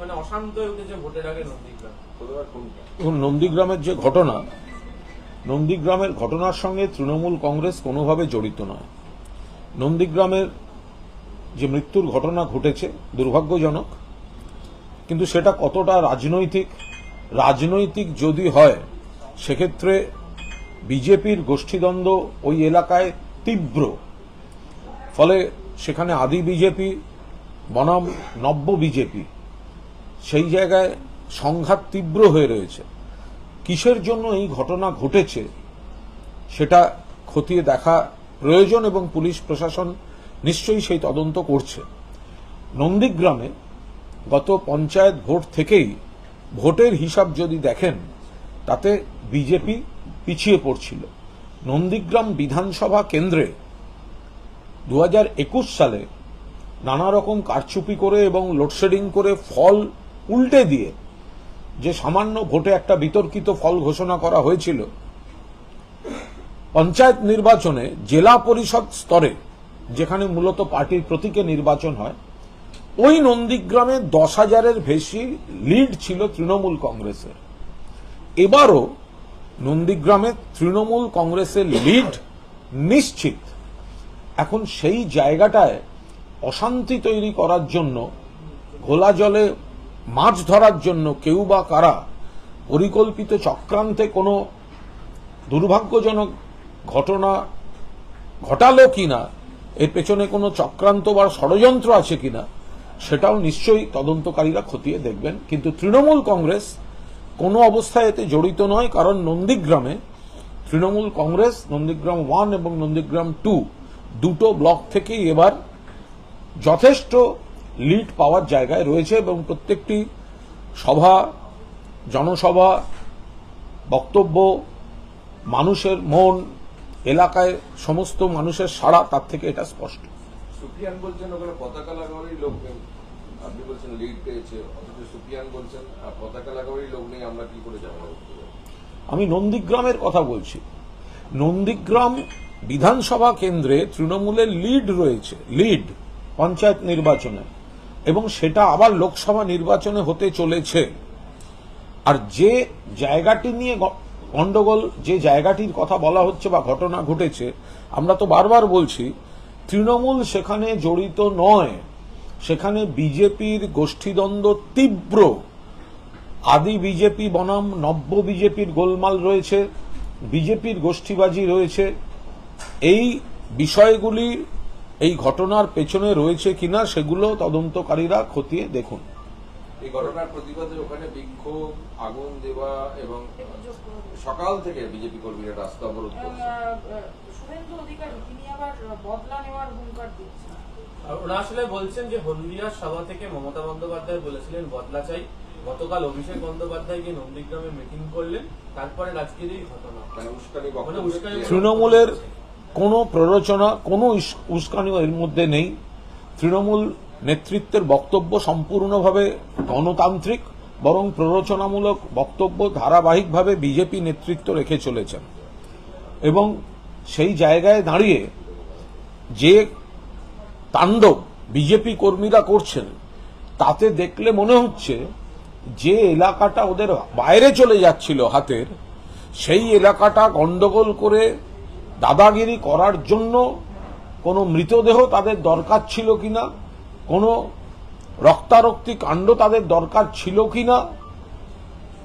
মানে অশান্ত হয়ে উঠেছে ভোটের আগে নন্দীগ্রাম। নন্দীগ্রামের যে ঘটনা নন্দীগ্রামের ঘটনার সঙ্গে তৃণমূল কংগ্রেস কোনোভাবে জড়িত নয়। নন্দীগ্রামের যে মৃত্যুর ঘটনা ঘটেছে দুর্ভাগ্যজনক কিন্তু সেটা কতটা রাজনৈতিক রাজনৈতিক যদি হয় সেক্ষেত্রে বিজেপির গোষ্ঠীদ্বন্দ্ব ওই এলাকায় তীব্র। ফলে সেখানে আদি বিজেপি বনাম নব্য বিজেপি সেই জায়গায় সংঘাত তীব্র হয়ে রয়েছে। কিসের জন্য এই ঘটনা ঘটেছে সেটা খতিয়ে দেখা প্রয়োজন এবং পুলিশ প্রশাসন নিশ্চয়ই সেই তদন্ত করছে। নন্দীগ্রামে গত পঞ্চায়েত ভোট থেকেই ভোটের হিসাব যদি দেখেন, তাতে বিজেপি পিছিয়ে পড়ছিল। নন্দীগ্রাম বিধানসভা কেন্দ্রে দু হাজার একুশ সালে নানা রকম কারচুপি করে এবং লোডশেডিং করে ফল উল্টে দিয়ে যে সামান্য ভোটে একটা বিতর্কিত ফল ঘোষণা করা হয়েছিল, পঞ্চায়েত নির্বাচনে জেলা পরিষদ স্তরে যেখানে মূলত পার্টির প্রতীকে নির্বাচন হয়, ওই নন্দীগ্রামে দশ হাজারের বেশি লিড ছিল তৃণমূল কংগ্রেসের। এবারও নন্দীগ্রামে তৃণমূল কংগ্রেসের লিড নিশ্চিত। এখন সেই জায়গাটায় অশান্তি তৈরি করার জন্য ঘোলা জলে মাছ ধরার জন্য কেউ বা কারা পরিকল্পিত চক্রান্তে কোনো দুর্ভাগ্যজনক ঘটনা ঘটালো কিনা, এর পেছনে কোনো চক্রান্ত বা ষড়যন্ত্র আছে কিনা, সেটাও নিশ্চয়ই তদন্তকারীরা খতিয়ে দেখবেন। কিন্তু তৃণমূল কংগ্রেস কোনো অবস্থায় এতে জড়িত নয়, কারণ নন্দীগ্রামে তৃণমূল কংগ্রেস, নন্দীগ্রাম ওয়ান এবং নন্দীগ্রাম টু দুটো ব্লক থেকেই এবার যথেষ্ট লিড পাওয়ার জায়গায় রয়েছে এবং প্রত্যেকটি সভা জনসভা বক্তব্য মানুষের মন এলাকায় সমস্ত মানুষের সাড়া তার থেকে এটা স্পষ্ট। সুফিয়ান বলছেন ওখানে পতাকা লাগানোরই লোক নেই। আপনি বলছেন লিড পেয়েছে অথচ সুফিয়ান বলছেন আর পতাকা লাগানোরই লোক নেই আমরা কি করে আমি নন্দীগ্রামের কথা বলছি। নন্দীগ্রাম বিধানসভা কেন্দ্রে তৃণমূলের লিড রয়েছে লিড পঞ্চায়েত নির্বাচনে। এবং সেটা আবার লোকসভা নির্বাচনে হতে চলেছে। আর যে জায়গাটি নিয়ে গ- গন্ডগোল, যে জায়গাটির কথা বলা হচ্ছে বা ঘটনা ঘটেছে, আমরা তো বারবার বলছি, তৃণমূল সেখানে জড়িত নয়। সেখানে বিজেপির গোষ্ঠীদ্বন্দ্ব তীব্র। আদি বিজেপি বনাম, নব্য বিজেপির গোলমাল রয়েছে, বিজেপির গোষ্ঠীবাজি রয়েছে। এই বিষয়গুলি এই ঘটনার পেছনে রয়েছে কিনা সেগুলো তদন্তকারীরা খতিয়ে দেখুন। এই ঘটনার প্রতিবাদে ওখানে বিক্ষোভ আগুন দেওয়া এবং সকাল থেকে বিজেপি কর্মীরা রাস্তা অবরোধ করছে। শুভেন্দু অধিকারী তিনি আবার বদলা নেওয়ার হুঙ্কার দিচ্ছেন। ওরা আসলে বলছেন যে হলদিয়ার সভা থেকে মমতা বন্দ্যোপাধ্যায় বলেছিলেন বদলা চাই। গতকাল অভিষেক বন্দ্যোপাধ্যায় গিয়ে নন্দীগ্রামে মিটিং করলেন তারপরে আজকের এই ঘটনা। মানে মানে তৃণমূলের কোনো প্ররোচনা, কোনো উস্কানিও এর মধ্যে নেই। তৃণমূল নেতৃত্বের বক্তব্য সম্পূর্ণভাবে গণতান্ত্রিক, বরং প্ররোচনামূলক বক্তব্য ধারাবাহিকভাবে বিজেপি নেতৃত্ব রেখে চলেছেন। এবং সেই জায়গায় দাঁড়িয়ে যে তাণ্ডব বিজেপি কর্মীরা করছেন, তাতে দেখলে মনে হচ্ছে যে এলাকাটা ওদের বাইরে চলে যাচ্ছিল হাতের, সেই এলাকাটা গন্ডগোল করে দাদাগিরি করার জন্য কোনো মৃতদেহ তাদের দরকার ছিল কিনা? কোনো রক্তারক্তি কাণ্ড তাদের দরকার ছিল কিনা?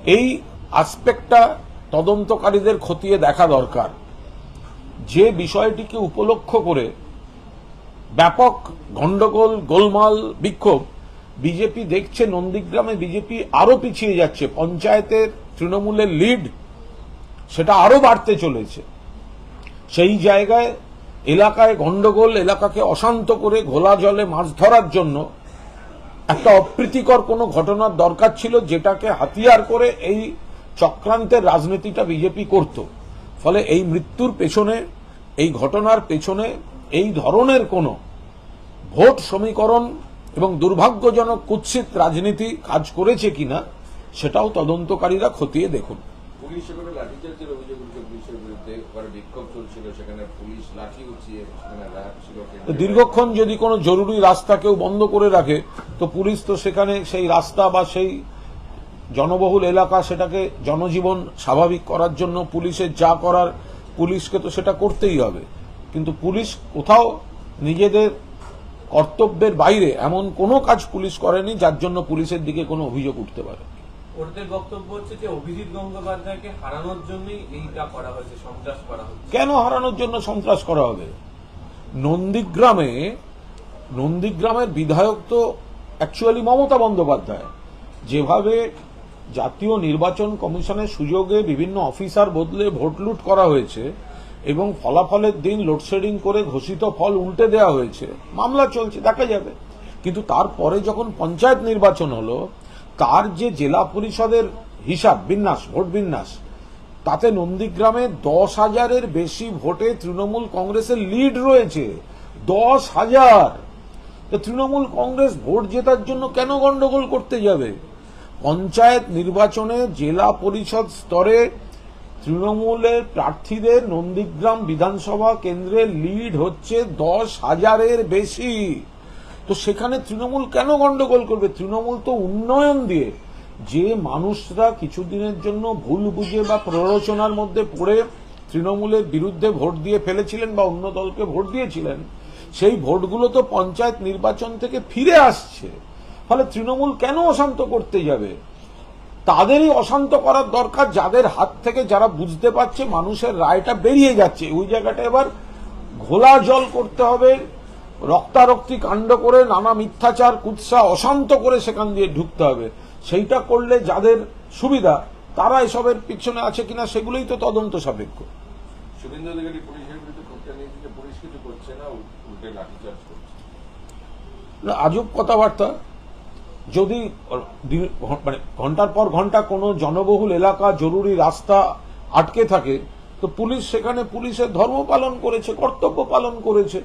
এই আসপেক্টটা তদন্তকারীদের খতিয়ে দেখা দরকার। যে বিষয়টিকে উপলক্ষ করে ব্যাপক গন্ডগোল, গোলমাল, বিক্ষোভ বিজেপি দেখছে, নন্দীগ্রামে বিজেপি আরও পিছিয়ে যাচ্ছে। পঞ্চায়েতের তৃণমূলের লিড সেটা আরও বাড়তে চলেছে। সেই জায়গায় এলাকায় গন্ডগোল, এলাকাকে অশান্ত করে ঘোলা জলে মাছ ধরার জন্য একটা অপ্রীতিকর কোনো ঘটনার দরকার ছিল যেটাকে হাতিয়ার করে এই চক্রান্তের রাজনীতিটা বিজেপি করত। ফলে এই মৃত্যুর পেছনে, এই ঘটনার পেছনে এই ধরনের কোনো ভোট সমীকরণ এবং দুর্ভাগ্যজনক কুৎসিত রাজনীতি কাজ করেছে কিনা, সেটাও তদন্তকারীরা খতিয়ে দেখুন। লাঠিচার্জের অভিযোগ উঠছে পুলিশের বিরুদ্ধে বিক্ষোভ চলছিল, সেখানে পুলিশ লাঠি সেখানে ছিল দীর্ঘক্ষণ যদি কোনো জরুরি রাস্তা কেউ বন্ধ করে রাখে, তো পুলিশ তো সেখানে সেই রাস্তা বা সেই জনবহুল এলাকা সেটাকে জনজীবন স্বাভাবিক করার জন্য পুলিশের যা করার, পুলিশকে তো সেটা করতেই হবে। কিন্তু পুলিশ কোথাও নিজেদের কর্তব্যের বাইরে এমন কোনো কাজ পুলিশ করেনি যার জন্য পুলিশের দিকে কোনো অভিযোগ উঠতে পারে। ওদের বক্তব্য হচ্ছে যে অভিজিৎ গঙ্গোপাধ্যায়কে হারানোর জন্যই এইটা করা হয়েছে, সন্ত্রাস করা হচ্ছে। কেন হারানোর জন্য সন্ত্রাস করা হবে? নন্দীগ্রামে, নন্দীগ্রামের বিধায়ক তো অ্যাকচুয়ালি মমতা বন্দ্যোপাধ্যায়। যেভাবে জাতীয় নির্বাচন কমিশনের সুযোগে বিভিন্ন অফিসার বদলে ভোট লুট করা হয়েছে এবং ফলাফলের দিন লোডশেডিং করে ঘোষিত ফল উল্টে দেওয়া হয়েছে, মামলা চলছে, দেখা যাবে। কিন্তু তারপরে যখন পঞ্চায়েত নির্বাচন হলো তার যে জেলা পরিষদের হিসাব, বিন্যাস, ভোট বিন্যাস, তাতে নন্দীগ্রামে দশ হাজারের বেশি ভোটে তৃণমূল কংগ্রেসের লিড রয়েছে। দশ হাজার! তো তৃণমূল কংগ্রেস ভোট জেতার জন্য কেন গন্ডগোল করতে যাবে? পঞ্চায়েত নির্বাচনে জেলা পরিষদ স্তরে তৃণমূলের প্রার্থীদের নন্দীগ্রাম বিধানসভা কেন্দ্রের লিড হচ্ছে দশ হাজারের বেশি। তো সেখানে তৃণমূল কেন গন্ডগোল করবে? তৃণমূল তো উন্নয়ন দিয়ে যে মানুষরা কিছুদিনের জন্য ভুল বুঝে বা প্ররোচনার মধ্যে পড়ে তৃণমূলের বিরুদ্ধে ভোট দিয়ে ফেলেছিলেন বা অন্য দলকে ভোট দিয়েছিলেন, সেই ভোটগুলো তো পঞ্চায়েত নির্বাচন থেকে ফিরে আসছে। ফলে তৃণমূল কেন অশান্ত করতে যাবে? তাদেরই অশান্ত করার দরকার, যাদের হাত থেকে যারা বুঝতে পারছে মানুষের রায়টা বেরিয়ে যাচ্ছে। ওই জায়গাটা এবার ঘোলা জল করতে হবে। রক্তারক্তি কাণ্ড করে নানা মিথ্যাচার কুৎসা অশান্ত করে সেখান দিয়ে ঢুকতে হবে। সেইটা করলে যাদের সুবিধা তারা এসবের পিছনে আছে কিনা সেগুলোই তো তদন্ত সাপেক্ষ। শুভেন্দু অধিকারী পুলিশের বিরুদ্ধে ক্ষোভটা নিয়েছে যে পুলিশ কিছু করছে না উল্টে লাঠিচার্জ করছে। না, আজব কথাবার্তা। যদি মানে ঘণ্টার পর ঘণ্টা কোনো জনবহুল এলাকা জরুরি রাস্তা আটকে থাকে তো পুলিশ সেখানে পুলিশের ধর্ম পালন করেছে কর্তব্য পালন করেছে।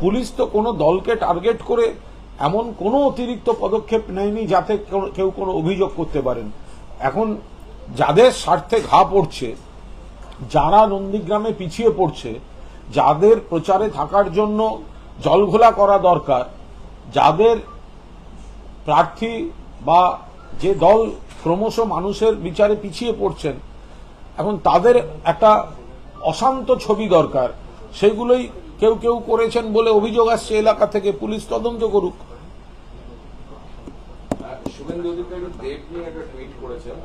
পুলিশ তো কোনো দলকে টার্গেট করে এমন কোনো অতিরিক্ত পদক্ষেপ নেয়নি যাতে কেউ- কোনো অভিযোগ করতে পারেন। এখন যাদের স্বার্থে ঘা পড়ছে, যারা নন্দীগ্রামে পিছিয়ে পড়ছে, যাদের প্রচারে থাকার জন্য জলঘোলা করা দরকার, যাদের প্রার্থী বা যে দল ক্রমশ মানুষের বিচারে পিছিয়ে পড়ছেন, এখন তাদের একটা অশান্ত ছবি দরকার। সেগুলোই কেউ কেউ করেছেন বলে অভিযোগ আসছে এলাকা থেকে। পুলিশ তদন্ত করুক। শুভেন্দু অধিকারী দেব নিয়ে একটা টুইট করেছেন।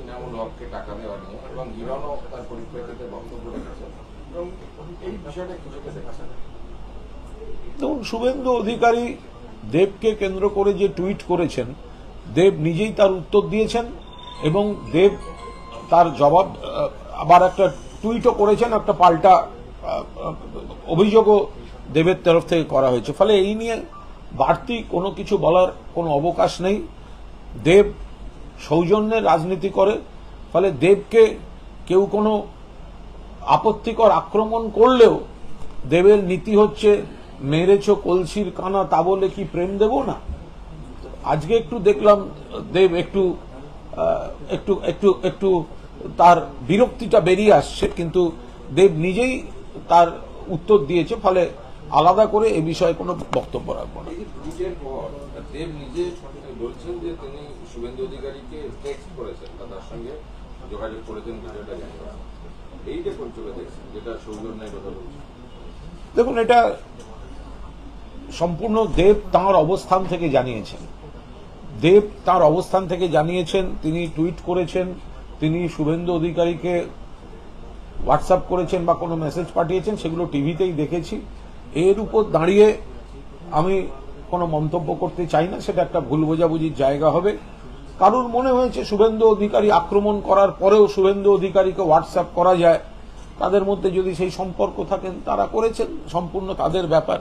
ইনামুল হককে টাকা দেওয়া নিয়ে এবং হিরণও তার পরিপ্রেক্ষিতে বক্তব্য রেখেছেন। এবং এই বিষয়টা কিছুকে দেখছেন দেখুন শুভেন্দু অধিকারী দেবকে কেন্দ্র করে যে টুইট করেছেন দেব নিজেই তার উত্তর দিয়েছেন এবং দেব তার জবাব আবার একটা টুইটও করেছেন একটা পাল্টা অভিযোগও দেবের তরফ থেকে করা হয়েছে। ফলে এই নিয়ে বাড়তি কোনো কিছু বলার কোনো অবকাশ নেই। দেব সৌজন্যের রাজনীতি করে, ফলে দেবকে কেউ কোনো আপত্তিকর আক্রমণ করলেও দেবের নীতি হচ্ছে, মেরেছ কলসির কানা, তা বলে কি প্রেম দেব না? আজকে একটু দেখলাম, দেব একটু একটু একটু একটু তার বিরক্তিটা বেরিয়ে আসছে, কিন্তু দেব নিজেই তার উত্তর দিয়েছে ফলে আলাদা করে এ বিষয়ে কোনো বক্তব্য রাখব না। এই দেব নিজে বলছেন যে তিনি শুভেন্দু অধিকারীকে টেক্সট করেছেন বা তার সঙ্গে যোগাযোগ করেছেন। চলে দেখছেন যেটা সৌজন্যের কথা বলছেন। দেখুন এটা সম্পূর্ণ দেব তাঁর অবস্থান থেকে জানিয়েছেন। দেব তার অবস্থান থেকে জানিয়েছেন তিনি টুইট করেছেন তিনি শুভেন্দু অধিকারীকে হোয়াটসঅ্যাপ করেছেন বা কোনো মেসেজ পাঠিয়েছেন সেগুলো টিভিতেই দেখেছি। এর উপর দাঁড়িয়ে আমি কোনো মন্তব্য করতে চাই না সেটা একটা ভুল বোঝাবুঝির জায়গা হবে। কারুর মনে হয়েছে শুভেন্দু অধিকারী আক্রমণ করার পরেও শুভেন্দু অধিকারীকে হোয়াটসঅ্যাপ করা যায়? তাদের মধ্যে যদি সেই সম্পর্ক থাকেন তারা করেছেন সম্পূর্ণ তাদের ব্যাপার।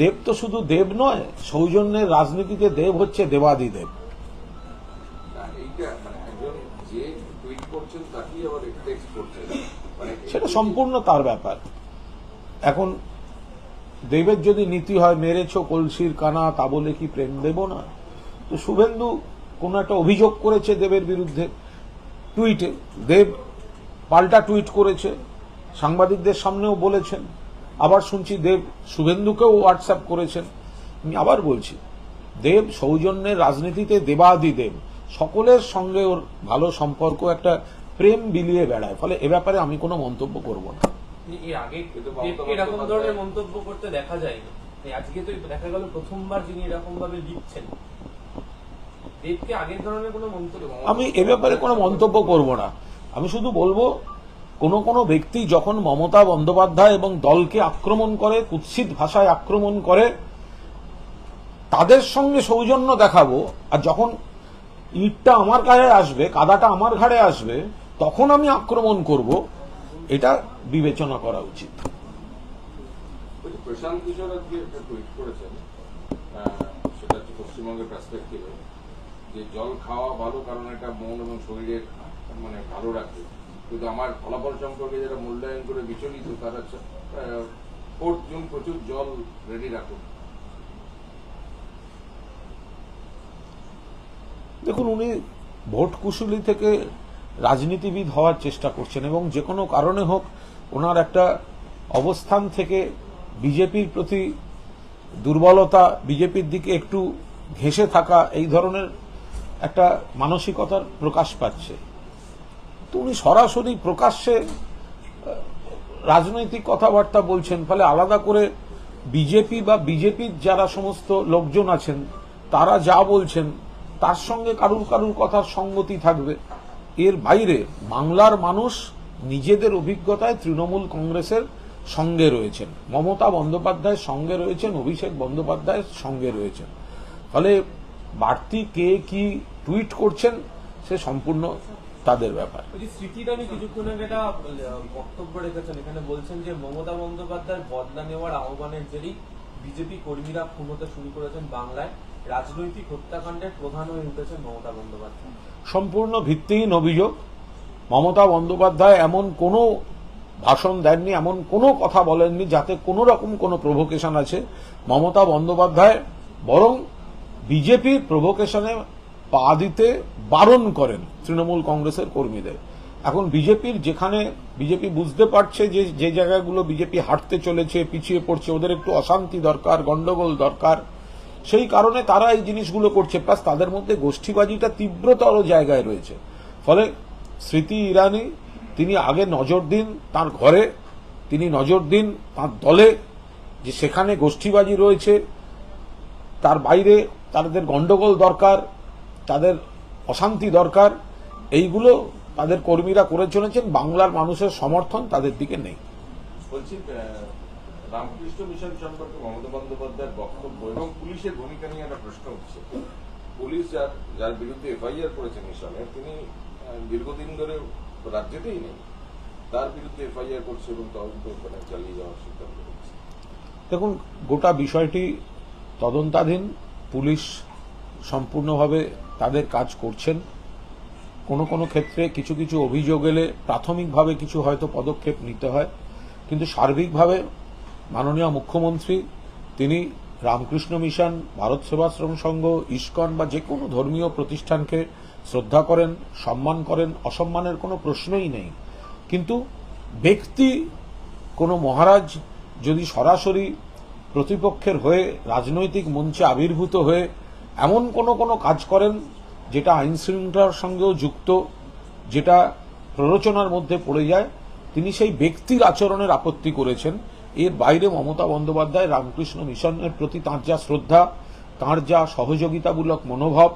দেব তো শুধু দেব নয় সৌজন্যের রাজনীতিতে দেব হচ্ছে দেবাদিদেব। না, এইটা মানে একজন যে টুইট করছেন তাকেই আবার টেক্সট করছেন মানে সেটা সম্পূর্ণ তার ব্যাপার। এখন দেবের যদি নীতি হয়, মেরেছ কলসির কানা, তা বলে কি প্রেম দেব না? তো শুভেন্দু কোন একটা অভিযোগ করেছে দেবের বিরুদ্ধে, টুইটে। দেব পাল্টা টুইট করেছে, সাংবাদিকদের সামনেও বলেছেন। আবার শুনছি দেব শুভেন্দুকেও হোয়াটসঅ্যাপ করেছেন। আমি আবার বলছি, দেব সৌজন্যের রাজনীতিতে দেবাদি দেব। সকলের সঙ্গে ওর ভালো সম্পর্ক, একটা প্রেম বিলিয়ে বেড়ায়। ফলে এ ব্যাপারে আমি কোনো মন্তব্য করব না। আগে এরকম ধরনের মন্তব্য করতে দেখা যায়নি। এই আজকে তো দেখা গেল প্রথমবার যিনি এরকম ভাবে লিখছেন। দেবকে আগের ধরনের কোনো মন্তব্য আমি এ ব্যাপারে কোনো মন্তব্য করব না। আমি শুধু বলব কোন কোন ব্যক্তি যখন মমতা বন্দ্যোপাধ্যায় এবং দলকে আক্রমণ করে কুৎসিত ভাষায় আক্রমণ করে তাদের সঙ্গে সৌজন্য দেখাবো আর যখন ইটটা আমার গায়ে আসবে কাদাটা আমার ঘাড়ে আসবে তখন আমি আক্রমণ করব এটা বিবেচনা করা উচিত। প্রশান্ত কিশোর আজকে একটা টুইট করেছেন সেটা হচ্ছে পশ্চিমবঙ্গের পার্সপেক্টিভে যে জল খাওয়া ভালো কারণ এটা মন এবং শরীরের মানে ভালো রাখে। কিন্তু আমার ফলাফল সম্পর্কে যারা মূল্যায়ন করে বিচলিত তারা ফোর্থ জুন প্রচুর জল রেডি রাখুন। দেখুন উনি ভোট কুশুলি থেকে রাজনীতিবিদ হওয়ার চেষ্টা করছেন এবং যে কোনো কারণে হোক ওনার একটা অবস্থান থেকে বিজেপির প্রতি দুর্বলতা বিজেপির দিকে একটু ঘেঁষে থাকা এই ধরনের একটা মানসিকতার প্রকাশ পাচ্ছে। তো উনি সরাসরি প্রকাশ্যে রাজনৈতিক কথাবার্তা বলছেন, ফলে আলাদা করে বিজেপি বা বিজেপির যারা সমস্ত লোকজন আছেন, তারা যা বলছেন, তার সঙ্গে কারুর কারুর কথার সঙ্গতি থাকবে। এর বাইরে বাংলার মানুষ নিজেদের অভিজ্ঞতায় তৃণমূল কংগ্রেসের সঙ্গে রয়েছেন। মমতা বন্দ্যোপাধ্যায়ের সঙ্গে রয়েছেন, অভিষেক বন্দ্যোপাধ্যায়ের সঙ্গে রয়েছেন। ফলে বাড়তি কে কি টুইট করছেন, সে সম্পূর্ণ তাদের ব্যাপার। স্মৃতিরানী কিছুক্ষণ আগে একটা বক্তব্য রেখেছেন, এখানে বলছেন যে মমতা বন্দ্যোপাধ্যায়ের বদলা নেওয়ার আহ্বানের জেরেই বিজেপি কর্মীরা হতে শুরু করেছেন বাংলায় রাজনৈতিক হত্যাকাণ্ডের প্রধান হয়ে উঠেছেন মমতা বন্দ্যোপাধ্যায়। সম্পূর্ণ ভিত্তিহীন অভিযোগ। মমতা বন্দ্যোপাধ্যায় এমন কোনো ভাষণ দেননি, এমন কোনো কথা বলেননি যাতে কোনো রকম কোনো প্রভোকেশন আছে। মমতা বন্দ্যোপাধ্যায় বরং বিজেপির প্রভোকেশনে পা দিতে বারণ করেন তৃণমূল কংগ্রেসের কর্মীদের। এখন বিজেপির যেখানে, বিজেপি বুঝতে পারছে যে যে জায়গাগুলো বিজেপি হাঁটতে চলেছে, পিছিয়ে পড়ছে, ওদের একটু অশান্তি দরকার, গন্ডগোল দরকার। সেই কারণে তারা এই জিনিসগুলো করছে। প্লাস তাদের মধ্যে গোষ্ঠীবাজিটা তীব্রতর জায়গায় রয়েছে। ফলে স্মৃতি ইরানি, তিনি আগে নজর দিন তার ঘরে, তিনি নজর দিন তার দলে, যে সেখানে গোষ্ঠীবাজি রয়েছে। তার বাইরে তাদের গন্ডগোল দরকার, তাদের অশান্তি দরকার, এইগুলো তাদের কর্মীরা করে চলেছেন। বাংলার মানুষের সমর্থন তাদের দিকে নেই। বলছি রামকৃষ্ণ মিশন সম্পর্কে মমতা বন্দ্যোপাধ্যায়ের বক্তব্য এবং পুলিশের ভূমিকা নিয়ে একটা প্রশ্ন উঠছে। পুলিশ যার যার বিরুদ্ধে এফআইআর করেছে মিশনে, তিনি দীর্ঘদিন ধরে রাজ্যেতেই নেই। তার বিরুদ্ধে এফআইআর করছে এবং তদন্ত চালিয়ে যাওয়ার সিদ্ধান্ত দেখুন, গোটা বিষয়টি তদন্তাধীন। পুলিশ সম্পূর্ণভাবে তাদের কাজ করছেন। কোনো কোনো ক্ষেত্রে কিছু কিছু অভিযোগ এলে প্রাথমিকভাবে কিছু হয়তো পদক্ষেপ নিতে হয়। কিন্তু সার্বিকভাবে মাননীয় মুখ্যমন্ত্রী, তিনি রামকৃষ্ণ মিশন, ভারত সেবাশ্রম সংঘ, ইস্কন বা যে কোনো ধর্মীয় প্রতিষ্ঠানকে শ্রদ্ধা করেন, সম্মান করেন, অসম্মানের কোনো প্রশ্নই নেই। কিন্তু ব্যক্তি, কোনো মহারাজ যদি সরাসরি প্রতিপক্ষের হয়ে রাজনৈতিক মঞ্চে আবির্ভূত হয়ে এমন কোনো কোনো কাজ করেন, যেটা আইন শৃঙ্খলার সঙ্গেও যুক্ত, যেটা প্ররোচনার মধ্যে পড়ে যায়, তিনি সেই ব্যক্তির আচরণের আপত্তি করেছেন। এর বাইরে মমতা বন্দ্যোপাধ্যায় রামকৃষ্ণ মিশনের প্রতি তাঁর যা শ্রদ্ধা তাঁর যা সহযোগিতামূলক মনোভাব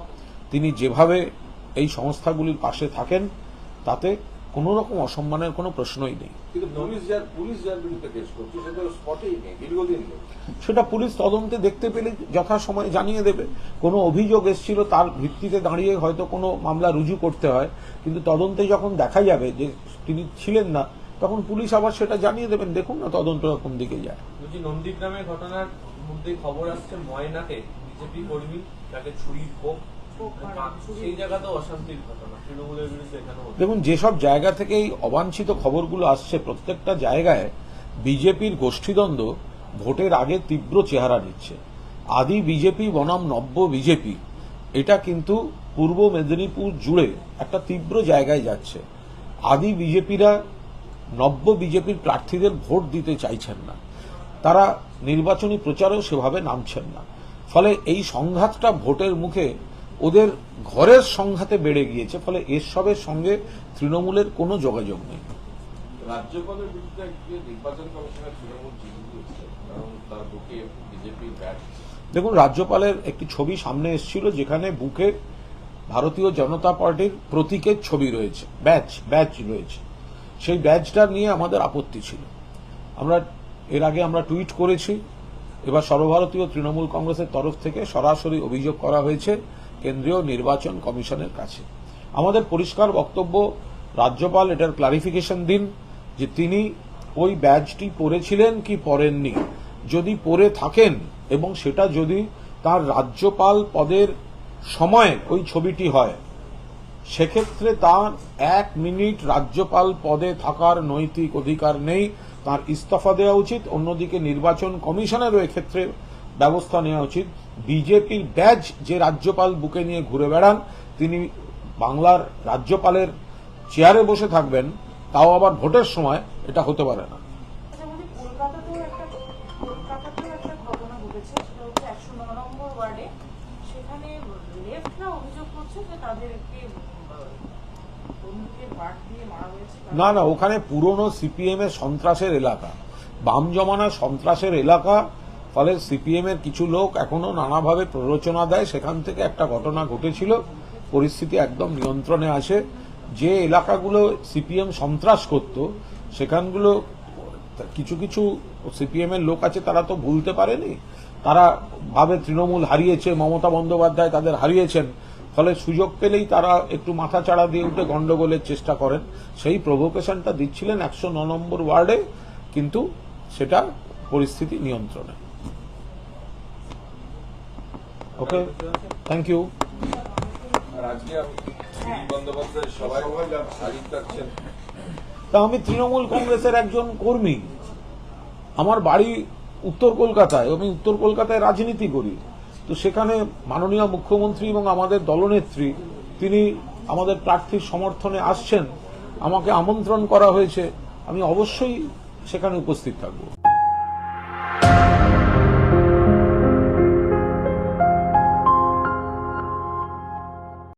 তিনি যেভাবে এই সংস্থাগুলির পাশে থাকেন তাতে কোনো রকম অসম্মানের কোনো প্রশ্নই নেই। সেটা পুলিশ তদন্তে দেখতে পেলে যথাসময়ে জানিয়ে দেবে। কোনো অভিযোগ এসেছিল তার ভিত্তিতে দাঁড়িয়ে হয়তো কোনো মামলা রুজু করতে হয় কিন্তু তদন্তে যখন দেখা যাবে যে তিনি ছিলেন না তখন পুলিশ আবার সেটা জানিয়ে দেবেন দেখুন না তদন্তটা কোন দিকে যায়। বলছি নন্দীগ্রামের ঘটনার মধ্যে খবর আসছে ময়নাতে বিজেপি কর্মী তাকে তৃণমূলের বিরুদ্ধে এখানেও দেখুন যেসব জায়গা থেকে এই অবাঞ্ছিত খবরগুলো আসছে প্রত্যেকটা জায়গায় বিজেপির গোষ্ঠীদ্বন্দ্ব ভোটের আগে তীব্র চেহারা নিচ্ছে আদি বিজেপি বনাম নব্য বিজেপি এটা কিন্তু পূর্ব মেদিনীপুর জুড়ে একটা তীব্র জায়গায় যাচ্ছে। আদি বিজেপিরা নব্য বিজেপির প্রার্থীদের ভোট দিতে চাইছেন না। তারা নির্বাচনী প্রচারেও সেভাবে নামছেন না। ফলে এই সংঘাতটা ভোটের মুখে ওদের ঘরের সংঘাতে বেড়ে গিয়েছে ফলে এসবের সঙ্গে তৃণমূলের কোনো যোগাযোগ নেই। রাজ্যপালের বিরুদ্ধে নির্বাচন কমিশনের তৃণমূল কারণ তার বুকে বিজেপির ব্যাট। দেখুন রাজ্যপালের একটি ছবি সামনে এসেছিল যেখানে বুকে ভারতীয় জনতা পার্টির প্রতীকের ছবি রয়েছে ব্যাচ ব্যাচ রয়েছে। সেই ব্যাচটা নিয়ে আমাদের আপত্তি ছিল। আমরা, এর আগে আমরা টুইট করেছি, এবার সর্বভারতীয় তৃণমূল কংগ্রেসের তরফ থেকে সরাসরি অভিযোগ করা হয়েছে কেন্দ্রীয় নির্বাচন কমিশনের কাছে। আমাদের পরিষ্কার বক্তব্য, রাজ্যপাল এটার ক্লারিফিকেশন দিন যে তিনি ওই ব্যাজটি পরেছিলেন কি পরেননি। যদি পরে থাকেন এবং সেটা যদি তার রাজ্যপাল পদের সময় ওই ছবিটি হয় সেক্ষেত্রে তার এক মিনিট রাজ্যপাল পদে থাকার নৈতিক অধিকার নেই। তার ইস্তফা দেওয়া উচিত। অন্যদিকে নির্বাচন কমিশনেরও এক্ষেত্রে ব্যবস্থা নেওয়া উচিত। বিজেপির ব্যাজ যে রাজ্যপাল বুকে নিয়ে ঘুরে বেড়ান, তিনি বাংলার রাজ্যপালের চেয়ারে বসে থাকবেন, তাও আবার ভোটের সময় এটা হতে পারে না। আচ্ছা বলছি কলকাতাতেও একটা কলকাতাতেও একটা ঘটনা ঘটেছে, সেটা হচ্ছে একশো ন নম্বর ওয়ার্ডে। সেখানে লেফটরা অভিযোগ করছে যে তাদেরকে বন্দুকের বাট দিয়ে মারা হয়েছে না না, ওখানে পুরনো সিপিএম এর সন্ত্রাসের এলাকা। বাম জমানা সন্ত্রাসের এলাকা, ফলে সিপিএম এর কিছু লোক এখনও নানাভাবে প্ররোচনা দেয়। সেখান থেকে একটা ঘটনা ঘটেছিল, পরিস্থিতি একদম নিয়ন্ত্রণে আসে। যে এলাকাগুলো সিপিএম সন্ত্রাস করত, সেখানগুলো কিছু কিছু সিপিএম এর লোক আছে, তারা তো ভুলতে পারেনি। তারা ভাবে তৃণমূল হারিয়েছে, মমতা বন্দ্যোপাধ্যায় তাদের হারিয়েছেন। ফলে সুযোগ পেলেই তারা একটু মাথা চাড়া দিয়ে উঠে গন্ডগোলের চেষ্টা করেন। সেই প্রভোকেশনটা দিচ্ছিলেন একশো ন নম্বর ওয়ার্ডে কিন্তু সেটা পরিস্থিতি নিয়ন্ত্রণে। ওকে থ্যাংক ইউ তা আমি তৃণমূল কংগ্রেসের একজন কর্মী। আমার বাড়ি উত্তর কলকাতায় আমি উত্তর কলকাতায় রাজনীতি করি। তো সেখানে মাননীয় মুখ্যমন্ত্রী এবং আমাদের দলনেত্রী, তিনি আমাদের প্রার্থীর সমর্থনে আসছেন। আমাকে আমন্ত্রণ করা হয়েছে। আমি অবশ্যই সেখানে উপস্থিত থাকব।